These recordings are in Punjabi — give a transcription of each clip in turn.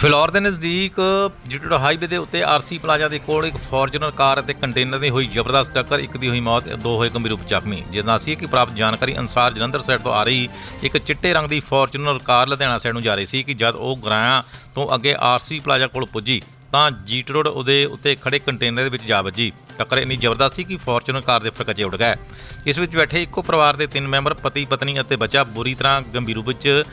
ਫਿਲੌਰ ਦੇ ਨਜ਼ਦੀਕ ਜਿਟੜ ਹਾਈਵੇ ਦੇ ਉੱਤੇ ਆਰਸੀ ਪਲਾਜ਼ਾ ਦੇ ਕੋਲ ਇੱਕ ਫੋਰਚੂਨਰ ਕਾਰ ਅਤੇ ਕੰਟੇਨਰ ਦੀ ਹੋਈ ਜ਼ਬਰਦਸਤ ਟੱਕਰ, ਇੱਕ ਦੀ ਹੋਈ ਮੌਤ, ਦੋ ਹੋਏ ਗੰਭੀਰ ਰੂਪ ਜ਼ਖਮੀ ਜਿਨਾਸੀ ਕਿ ਪ੍ਰਾਪਤ ਜਾਣਕਾਰੀ ਅਨੁਸਾਰ ਜਲੰਧਰ ਸਾਈਡ ਤੋਂ ਆ ਰਹੀ ਇੱਕ ਚਿੱਟੇ ਰੰਗ ਦੀ ਫੋਰਚੂਨਰ ਕਾਰ ਲੁਧਿਆਣਾ ਸਾਈਡ ਨੂੰ ਜਾ ਰਹੀ ਸੀ ਕਿ ਜਦ ਉਹ ਗਰਾਇਆ ਤੋਂ ਅੱਗੇ ਆਰਸੀ ਪਲਾਜ਼ਾ ਕੋਲ ਪੁੱਜੀ, ਤਾਂ ਜੀਟ ਰੋਡ ਉਹਦੇ ਉੱਤੇ ਖੜੇ ਕੰਟੇਨਰ ਦੇ ਵਿੱਚ ਜਾ ਵੱਜੀ। ਟੱਕਰ ਇੰਨੀ ਜ਼ਬਰਦਸਤ ਸੀ ਕਿ ਫੋਰਚੂਨਰ ਕਾਰ ਦੇ ਫਰਕਚੇ ਉੱਡ ਗਏ। ਇਸ ਵਿੱਚ ਬੈਠੇ ਇੱਕੋ ਪਰਿਵਾਰ ਦੇ ਤਿੰਨ ਮੈਂਬਰ, ਪਤੀ, ਪਤਨੀ ਅਤੇ ਬੱਚਾ ਬੁਰੀ ਤਰ੍ਹਾਂ ਗੰਭੀਰ ਰੂਪ ਵਿੱਚ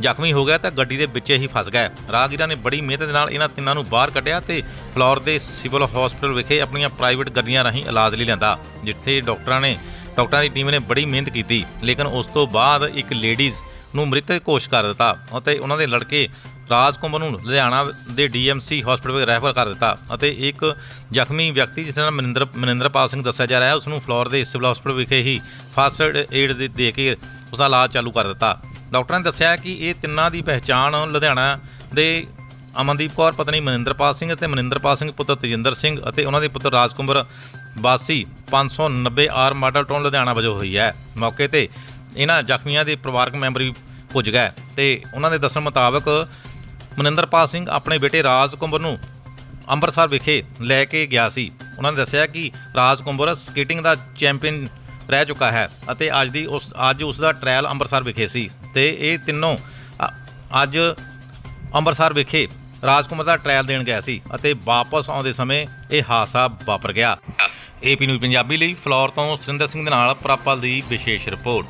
ਜ਼ਖਮੀ ਹੋ ਗਿਆ ਤਾਂ ਗੱਡੀ ਦੇ ਵਿੱਚ ਹੀ ਫਸ ਗਏ। ਰਾਹਗੀਰਾਂ ਨੇ ਬੜੀ ਮਿਹਨਤ ਦੇ ਨਾਲ ਇਹਨਾਂ ਤਿੰਨਾਂ ਨੂੰ ਬਾਹਰ ਕੱਢਿਆ ਤੇ ਫਲੋਰ ਦੇ ਸਿਵਲ ਹਸਪੀਟਲ ਵਿਖੇ ਆਪਣੀਆਂ ਪ੍ਰਾਈਵੇਟ ਗੱਡੀਆਂ ਰਾਹੀਂ ਇਲਾਜ ਲਈ ਲਿਆਂਦਾ, ਜਿੱਥੇ ਡਾਕਟਰਾਂ ਨੇ, ਡਾਕਟਰਾਂ ਦੀ ਟੀਮ ਨੇ ਬੜੀ ਮਿਹਨਤ ਕੀਤੀ। ਲੇਕਿਨ ਉਸ ਤੋਂ ਬਾਅਦ ਇੱਕ ਲੇਡੀਜ਼ ਨੂੰ ਮ੍ਰਿਤਕ ਘੋਸ਼ ਕਰ ਦਿੱਤਾ ਅਤੇ ਉਹਨਾਂ ਦੇ ਲੜਕੇ ਰਾਜ ਕੁਮਾਰ ਨੂੰ ਲੁਧਿਆਣਾ ਦੇ ਡੀਐਮਸੀ ਹਸਪੀਟਲ ਵਿੱਚ ਰੈਫਰ ਕਰ ਦਿੱਤਾ ਅਤੇ ਇੱਕ ਜ਼ਖਮੀ ਵਿਅਕਤੀ ਜਿਸ ਦਾ ਮਨਿੰਦਰ, ਮਨਿੰਦਰਪਾਲ ਸਿੰਘ ਦੱਸਿਆ ਜਾ ਰਿਹਾ ਹੈ ਉਸ ਨੂੰ ਫਲੋਰ ਦੇ ਸਿਵਲ ਹਸਪੀਟਲ ਵਿਖੇ ਹੀ ਫਸਟ ਏਡ ਦੇ ਕੇ ਉਸ ਦਾ ਇਲਾਜ ਚਾਲੂ ਕਰ ਦਿੱਤਾ। ਡਾਕਟਰਾਂ ਨੇ ਦੱਸਿਆ ਕਿ ਇਹ ਤਿੰਨਾਂ ਦੀ ਪਹਿਚਾਣ ਲੁਧਿਆਣਾ ਦੇ ਅਮਨਦੀਪ ਕੌਰ, ਪਤਨੀ ਮਨਿੰਦਰਪਾਲ ਸਿੰਘ ਅਤੇ ਮਨਿੰਦਰਪਾਲ ਸਿੰਘ ਪੁੱਤਰ ਤੇਜਿੰਦਰ ਸਿੰਘ ਅਤੇ ਉਹਨਾਂ ਦੇ ਪੁੱਤਰ ਰਾਜਕੁਮਾਰ ਬਾਸੀ 590 ਆਰ ਮਾਡਲ ਟਾਊਨ ਲੁਧਿਆਣਾ ਵਜੋਂ ਹੋਈ ਹੈ। ਮੌਕੇ ਤੇ ਇਹਨਾਂ ਜ਼ਖਮੀਆਂ ਦੇ ਪਰਿਵਾਰਕ ਮੈਂਬਰ ਵੀ ਪੁੱਜ ਗਏ ਤੇ ਉਹਨਾਂ ਦੇ ਦੱਸਣ ਮੁਤਾਬਕ ਮਨਿੰਦਰਪਾਲ ਸਿੰਘ ਆਪਣੇ ਬੇਟੇ ਰਾਜ ਕੁੰਬਰ ਨੂੰ ਅੰਮ੍ਰਿਤਸਰ ਵਿਖੇ ਲੈ ਕੇ ਗਿਆ ਸੀ। ਉਹਨਾਂ ਨੇ ਦੱਸਿਆ ਕਿ ਰਾਜ ਕੁੰਬਰ ਸਕੇਟਿੰਗ ਦਾ ਚੈਂਪੀਅਨ ਰਹਿ ਚੁੱਕਾ ਹੈ ਅਤੇ ਅੱਜ ਦੀ ਉਸ ਅੱਜ ਉਸ ਦਾ ਟ੍ਰਾਇਲ ਅੰਮ੍ਰਿਤਸਰ ਵਿਖੇ ਸੀ ਤੇ ਇਹ ਤਿੰਨੋਂ ਅੱਜ ਅੰਮ੍ਰਿਤਸਰ ਵਿਖੇ ਰਾਜਕੁਮਾਰ ਦਾ ਟ੍ਰਾਇਲ ਦੇਣ ਗਿਆ ਸੀ ਅਤੇ ਵਾਪਸ ਆਉਂਦੇ ਸਮੇਂ ਇਹ ਹਾਦਸਾ ਵਾਪਰ ਗਿਆ। ਏਪੀ ਨਿਊਜ਼ ਪੰਜਾਬੀ ਲਈ ਫਲੋਰ ਤੋਂ ਸੁਰਿੰਦਰ ਸਿੰਘ ਦੇ ਨਾਲ ਪ੍ਰਾਪਲ ਦੀ ਵਿਸ਼ੇਸ਼ ਰਿਪੋਰਟ।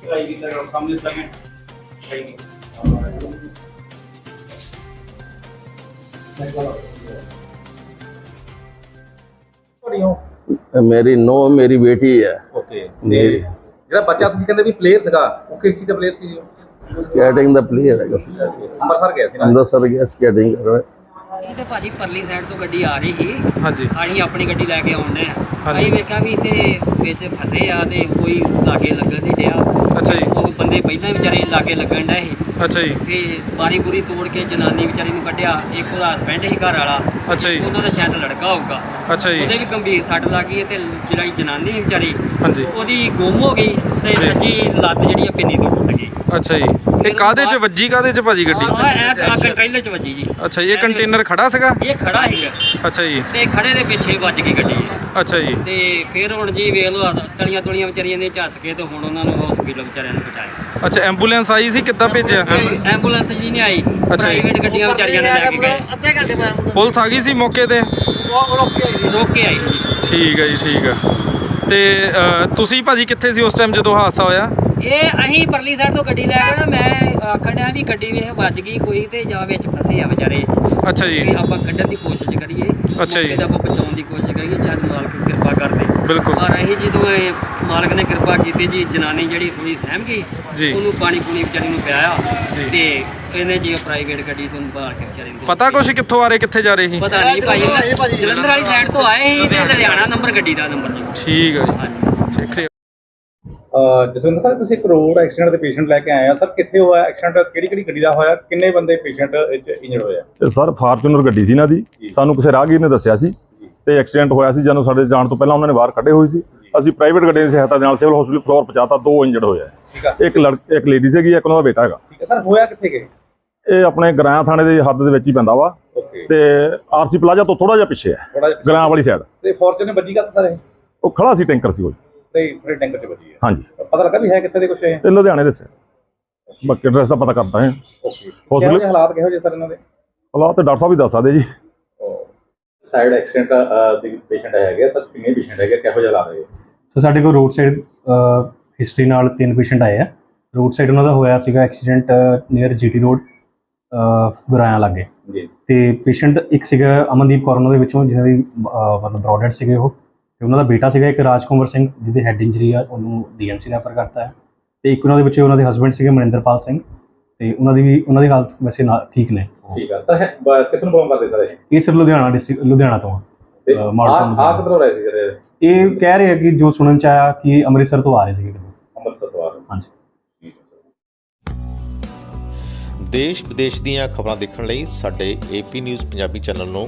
ट्राई की तरह सामने लगे ट्राई की ਤੁਹਾਡੀ ਹੋ ਮੇਰੀ ਨੋ ਮੇਰੀ ਬੇਟੀ ਹੈ ਓਕੇ ਮੇਰੀ ਜਿਹੜਾ ਬੱਚਾ ਤੁਸੀਂ ਕਹਿੰਦੇ ਵੀ ਪਲੇਅਰ ਸੀਗਾ ਉਹ ਕਿਸ ਚੀਜ਼ ਦਾ ਪਲੇਅਰ ਸੀ ਜੀ? ਸਕੇਟਿੰਗ ਦਾ ਪਲੇਅਰ ਹੈ ਅੰਮ੍ਰਿਤਸਰ ਗਿਆ ਸੀ ਨਾ ਅੰਮ੍ਰਿਤਸਰ ਗਿਆ ਸਕੇਟਿੰਗ ਕਰਨ ਇਹ ਤੇ ਭਾਜੀ ਪਰਲੀ ਸਾਈਡ ਤੋਂ ਗੱਡੀ ਆ ਰਹੀ ਸੀ। ਹਾਂਜੀ। ਅਸੀਂ ਆਪਣੀ ਗੱਡੀ ਲੈ ਕੇ ਆਉਂਦੇ ਆ। ਅਸੀਂ ਵੇਖਿਆ ਵੀ ਇੱਥੇ ਵਿੱਚ ਫਸੇ ਆ ਤੇ ਕੋਈ ਲਾਗੇ ਲੱਗਣ ਨਹੀਂ ਡਿਆ। ਅੱਛਾ ਜੀ। ਉਹ ਬੰਦੇ ਪਹਿਲਾਂ ਵਿਚਾਰੇ ਲਾਗੇ ਲੱਗਣ ਡਏ ਸੀ। ਅੱਛਾ ਜੀ। ਤੇ ਬਾਰੀ ਬੁਰੀ ਤੋੜ ਕੇ ਜਨਾਨੀ ਵਿਚਾਰੀ ਨੂੰ ਕੱਢਿਆ। ਇੱਕ ਉਹਦਾ ਹਸਬੈਂਡ ਸੀ ਘਰ ਵਾਲਾ। ਅੱਛਾ ਜੀ। ਉਹਨਾਂ ਦਾ ਸ਼ਾਇਦ ਲੜਕਾ ਹੋਊਗਾ। ਅੱਛਾ ਉਹਦੇ ਜੀ ਵੀ ਗੰਭੀਰ ਸੱਟ ਲੱਗੀ ਤੇ ਜਿਹੜੀ ਜਨਾਨੀ ਵਿਚਾਰੀ ਹਾਂਜੀ। ਉਹਦੀ ਗੁੰਮ ਹੋ ਗਈ ਤੇ। ਸੱਜੀ ਲੱਤ ਜਿਹੜੀ ਆ ਪਿੰਨੀ ਤੋਂ ਟੁੱਟ ਗਈ। ਅੱਛਾ ਜੀ। ਇਹ ਕਾਦੇ ਚ ਵੱਜੀ ਕਾਦੇ ਚ ਭਾਜੀ ਗੱਡੀ? ਆ ਇਹ ਆ ਕੰਟੇਨਰ ਚ ਵੱਜੀ ਜੀ। ਅੱਛਾ ਇਹ ਕੰਟੇਨਰ ਖੜਾ ਸੀਗਾ? ਇਹ ਖੜਾ ਸੀਗਾ। ਅੱਛਾ ਜੀ। ਤੇ ਖੜੇ ਦੇ ਪਿੱਛੇ ਵੱਜ ਗਈ ਗੱਡੀ ਅੱਛਾ ਜੀ। ਤੇ ਫਿਰ ਹੁਣ ਜੀ ਵੇਖ ਲਓ ਤਲੀਆਂ ਤੁਲੀਆਂ ਵਿਚਾਰੀਆਂ ਨੇ ਝੱਸ ਕੇ ਤੇ ਹੁਣ ਉਹਨਾਂ ਨੂੰ ਹਸਪੀਟਲ ਵਿਚਾਰਿਆਂ ਨੂੰ ਪਹੁੰਚਾਇਆ। ਅੱਛਾ ਐਂਬੂਲੈਂਸ ਆਈ ਸੀ ਕਿੱਦਾਂ ਭੇਜਿਆ? ਐਂਬੂਲੈਂਸ ਜੀ ਨਹੀਂ ਆਈ ਜੀ। ਪ੍ਰਾਈਵੇਟ ਗੱਡੀਆਂ ਵਿਚਾਰੀਆਂ ਨੇ ਲੈ ਕੇ ਗਏ। ਅੱਧੇ ਘੰਟੇ ਬਾਅਦ ਪੁਲਿਸ ਆ ਗਈ ਸੀ ਮੌਕੇ ਤੇ? ਉਹ ਰੁਕ ਕੇ ਆਈ ਰੋਕ ਕੇ ਆਈ ਜੀ। ਠੀਕ ਹੈ ਜੀ ਠੀਕ ਹੈ ਤੇ ਤੁਸੀਂ ਭਾਜੀ ਕਿੱਥੇ ਸੀ ਉਸ ਟਾਈਮ ਜਦੋਂ ਹਾਦਸਾ ਹੋਇਆ? ਇਹ ਅਸੀਂ ਪਰਲੀ ਸਾਈਡ ਤੋਂ ਗੱਡੀ ਲੈ ਕੇ ਨਾ ਮੈਂ ਆਖਣ ਡਿਆ ਵੀ ਗੱਡੀ ਵੇਖ ਵੱਜ ਗਈ ਕੋਈ ਤੇ ਜਾਂ ਵਿੱਚ ਫਸੇ ਆ ਵਿਚਾਰੇ। ਅੱਛਾ ਜੀ। ਆਪਾਂ ਕੱਢਣ ਦੀ ਕੋਸ਼ਿਸ਼ ਕਰੀਏ ਅੱਛਾ ਜੀ। ਤੇ ਆਪਾਂ ਬਚਾਉਣ ਦੀ ਕੋਸ਼ਿਸ਼ ਕਰੀਏ ਚਾਹ ਮਾਲਕ ਕਿਰਪਾ ਕਰਦੇ। ਬਿਲਕੁਲ। ਪਰ ਅਸੀਂ ਜਦੋਂ ਇਹ ਮਾਲਕ ਨੇ ਕਿਰਪਾ ਕੀਤੀ ਜੀ ਜਨਾਨੀ ਜਿਹੜੀ ਥੋੜੀ ਸਹਿਮ ਗਈ ਜੀ। ਉਹਨੂੰ ਪਾਣੀ ਪੂਣੀ ਵਿਚਾਰੀ ਨੂੰ ਪਿਆਇਆ ਜੀ। ਤੇ ਇਹਨੇ ਜੀ ਪ੍ਰਾਈਵੇਟ ਗੱਡੀ ਤੋਂ ਬਾਹਰ ਕੇ ਵਿਚਾਰੀ ਨੂੰ ਪਤਾ ਕੁਛ ਕਿੱਥੋਂ ਆ ਰਹੇ ਕਿੱਥੇ ਜਾ ਰਹੇ ਸੀ? ਪਤਾ ਨਹੀਂ ਭਾਈ ਜਲੰਧਰ ਆਏ ਭਾਜੀ। ਜਲੰਧਰ ਵਾਲੀ ਸਾਈਡ ਤੋਂ ਆਏ ਸੀ ਤੇ ਲੁਧਿਆਣਾ। ਨੰਬਰ ਗੱਡੀ ਦਾ ਨੰਬਰ ਜੀ। ਠੀਕ ਹੈ ਜੀ। ਹਾਂਜੀ। ਠੀਕ ਅਹ ਜਸਵਿੰਦਰ ਸਰ ਤੁਸੀਂ ਇੱਕ ਰੋਡ ਐਕਸੀਡੈਂਟ ਦੇ ਪੇਸ਼ੈਂਟ ਲੈ ਕੇ ਆਏ ਆ। ਸਰ ਕਿੱਥੇ ਹੋਇਆ? ਐਕਸੀਡੈਂਟ ਕਿਹੜੀ ਕਿਹੜੀ ਗੱਡੀ ਦਾ ਹੋਇਆ? ਕਿੰਨੇ ਬੰਦੇ ਪੇਸ਼ੈਂਟ ਇੰਜਰਡ ਹੋਏ ਆ? ਤੇ ਸਰ ਫਾਰਚੂਨਰ ਗੱਡੀ ਸੀ ਇਹਨਾਂ ਦੀ। ਸਾਨੂੰ ਕਿਸੇ ਰਾਹਗੀਰ ਨੇ ਦੱਸਿਆ ਸੀ ਤੇ ਐਕਸੀਡੈਂਟ ਹੋਇਆ ਸੀ। ਜਦੋਂ ਸਾਡੇ ਜਾਣ ਤੋਂ ਪਹਿਲਾਂ ਉਹਨਾਂ ਨੇ ਬਾਹਰ ਕੱਢੇ ਹੋਏ ਸੀ। ਅਸੀਂ ਪ੍ਰਾਈਵੇਟ ਗੱਡੀ ਦੀ ਸਹਾਇਤਾ ਨਾਲ ਸਿਵਲ ਹਸਪੀਟਲ ਫਲੋਰ ਪਹੁੰਚਾਤਾ। ਦੋ ਇੰਜਰਡ ਹੋਏ ਆ। ਠੀਕ ਆ। ਇੱਕ ਲੜ ਇੱਕ ਲੇਡੀ ਸੀਗੀ ਇੱਕ ਉਹਨਾਂ ਦਾ ਬੇਟਾ ਹੈਗਾ। ਠੀਕ ਆ। ਸਰ ਹੋਇਆ ਕਿੱਥੇ ਗਏ ਇਹ ਆਪਣੇ ਗਰਾਂ ਥਾਣੇ ਦੇ ਹੱਦ ਦੇ ਵਿੱਚ ਹੀ ਪੈਂਦਾ ਵਾ। ਤੇ ਆਰਸੀ ਪਲਾਜ਼ਾ ਤੋਂ ਥੋੜਾ ਜਿਹਾ ਪਿੱਛੇ ਹੈ। ਗਰਾਂ ਵਾਲੀ ਸਾਈਡ ਤੇ ਫੋਰਚੂਨਰ ਵੱਜੀ ਕਾ ਸਰ ਇਹ? ਉਹ ਖੜਾ ਸੀ ਟੈਂਕਰ ਸੀ ਉਹ। ਤੇ ਫਿਰ ਟੈਂਕਰ ਚ ਵੱਜੀ ਹੈ। ਹਾਂਜੀ। ਪਤਾ ਲੱਗਾ ਵੀ ਹੈ ਕਿੱਥੇ ਦੇ ਕੁਛ ਇਹ? ਤੇ ਲੁਧਿਆਣੇ ਦੇ ਸਾਈਡ ਬਾਕੀ ਐਡਰੈਸ ਦਾ ਪਤਾ ਕਰਦਾ ਹੈ। ਓਕੇ। ਕਿਹੋ ਜਿਹੇ ਹਾਲਾਤ ਕਿਹੋ ਜਿਹੇ ਸਰ ਇਹਨਾਂ ਦੇ? ਹਾਲਾਤ ਤੇ ਡਾਕਟਰ ਸਾਹਿਬ ਹੀ ਦੱਸ ਸਕਦੇ ਜੀ। ਸਾਈਡ ਐਕਸੀਡੈਂਟ ਦੇ ਪੇਸ਼ੈਂਟ ਹੈਗੇ ਸਰ ਕਿੰਨੇ ਪੇਸ਼ੈਂਟ ਹੈਗੇ ਕਿਹੋ ਜਿਹਾ ਹਾਲਾਤ ਹੈ ਸੋ ਸਾਡੇ ਕੋਲ ਰੋਡ ਸਾਈਡ ਹਿਸਟਰੀ ਨਾਲ ਤਿੰਨ ਪੇਸ਼ੈਂਟ ਆਏ ਆ। ਰੋਡ ਸਾਈਡ ਉਹਨਾਂ ਦਾ ਹੋਇਆ ਸੀਗਾ accident near GT road Guraya ਲੱਗੇ। ਜੀ। ਤੇ ਪੇਸ਼ੈਂਟ ਇੱਕ ਸੀਗਾ ਅਮਨਦੀਪ ਕੌਰ ਉਹਨਾਂ ਦੇ ਵਿੱਚੋਂ ਜਿਹਨਾਂ ਦੀ ਮਤਲਬ ਬ੍ਰੌਡਡ ਸੀਗੇ ਉਹ। ਤੇ ਉਹਨਾਂ ਦਾ ਬੇਟਾ ਸੀਗਾ ਇੱਕ ਰਾਜਕੁਮਾਰ ਸਿੰਘ ਜਿਹਦੇ ਹੈਡ ਇੰਜਰੀ ਆ ਉਹਨੂੰ ਡੀਐਮਸੀ ਰੈਫਰ ਕਰਤਾ ਹੈ। ਤੇ ਇੱਕ ਉਹਨਾਂ ਦੇ ਵਿੱਚ ਉਹਨਾਂ ਦੇ ਹਸਬੰਡ ਸੀਗੇ ਮਨਿੰਦਰਪਾਲ ਸਿੰਘ ਤੇ ਉਹਨਾਂ ਦੀ ਵੀ ਉਹਨਾਂ ਦੀ ਹਾਲਤ ਵੈਸੇ ਨਾ ਠੀਕ ਨੇ। ਠੀਕ ਆ। ਸਰ ਕਿੱਥੋਂ ਪ੍ਰੋਗਰਾਮ ਕਰਦੇ ਸਰ ਇਹ? ਇਹ ਸਿਰ ਲੁਧਿਆਣਾ ਡਿਸਟ੍ਰਿਕਟ ਲੁਧਿਆਣਾ ਤੋਂ ਆ। ਤੇ ਅਹ, ਮਾਡਲ ਆ ਟਾਊਨ ਆ ਕਿੱਧਰੋਂ ਰਹੇ ਸੀ ਸਰ ਇਹ? ਇਹ ਕਹਿ ਰਹੇ ਆ ਕਿ ਜੋ ਸੁਣਨ ਚ ਆਇਆ ਕਿ ਅੰਮ੍ਰਿਤਸਰ ਤੋਂ ਆ ਰਹੇ ਸੀਗੇ। ਅੰਮ੍ਰਿਤਸਰ ਤੋਂ ਆ ਰਹੇ। ਹਾਂਜੀ। ਠੀਕ ਹੈ ਸਰ ਦੇਸ਼ ਵਿਦੇਸ਼ ਦੀਆਂ ਖਬਰਾਂ ਦੇਖਣ ਲਈ ਸਾਡੇ ਏਪੀ ਨਿਊਜ਼ ਪੰਜਾਬੀ ਚੈਨਲ ਨੂੰ